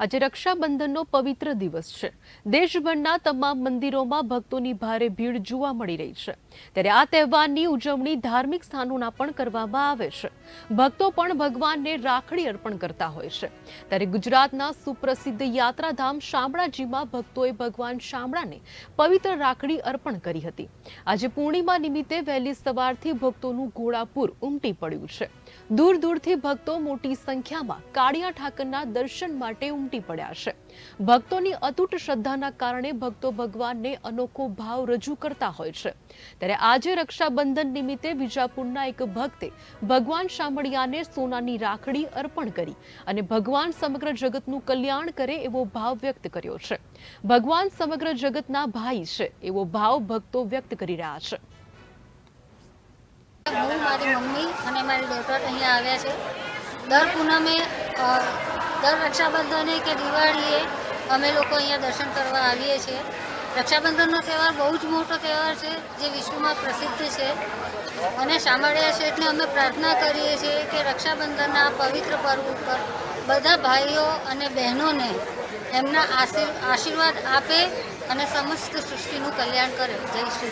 આજે રક્ષાબંધનનો પવિત્ર દિવસ છે. દેશભરના તમામ મંદિરોમાં ભક્તોની ભારે ભીડ જોવા મળી રહી છે. ત્યારે આ તહેવારની ઉજવણી ધાર્મિક સ્થાનોના પણ કરવામાં આવે છે. ભક્તો પણ ભગવાનને રાખડી અર્પણ કરતા હોય છે. ત્યારે ગુજરાતના સુપ્રસિદ્ધ યાત્રાધામ શામળાજીમાં ભક્તોએ ભગવાન શામળાને પવિત્ર રાખડી અર્પણ કરી હતી. આજે પૂર્ણિમા નિમિત્તે વહેલી સવારથી ભક્તોનું ઘોડાપુર ઉમટી પડ્યું છે. દૂર દૂરથી ભક્તો મોટી સંખ્યામાં કાળિયા ઠાકરના દર્શન માટે ઉમટી પડ્યા છે. ભક્તોની અતૂટ શ્રદ્ધાના કારણે ભક્તો ભગવાનને અનોખો ભાવ રજૂ કરતા હોય છે. ત્યારે આજે રક્ષાબંધન નિમિત્તે વિજાપુરના એક ભક્તે ભગવાન શામળિયાને સોનાની રાખડી અર્પણ કરી અને ભગવાન સમગ્ર જગતનું કલ્યાણ કરે એવો ભાવ વ્યક્ત કર્યો છે. ભગવાન સમગ્ર જગતના ભાઈ છે એવો ભાવ ભક્તો વ્યક્ત કરી રહ્યા છે. હું, મારી મમ્મી અને મારી ડોટર અહીંયા આવ્યા છે. દર પૂનમે દર રક્ષાબંધને કે દિવાળીએ અમે લોકો અહીંયા દર્શન કરવા આવીએ છીએ. રક્ષાબંધનનો તહેવાર બહુ જ મોટો તહેવાર છે, જે વિશ્વમાં પ્રસિદ્ધ છે. અને સાંભળ્યા છે એટલે અમે પ્રાર્થના કરીએ છીએ કે રક્ષાબંધનના પવિત્ર પર્વ ઉપર બધા ભાઈઓ અને બહેનોને એમના આશીર- આશીર્વાદ આપે અને સમસ્ત સૃષ્ટિનું કલ્યાણ કરે. જય શ્રી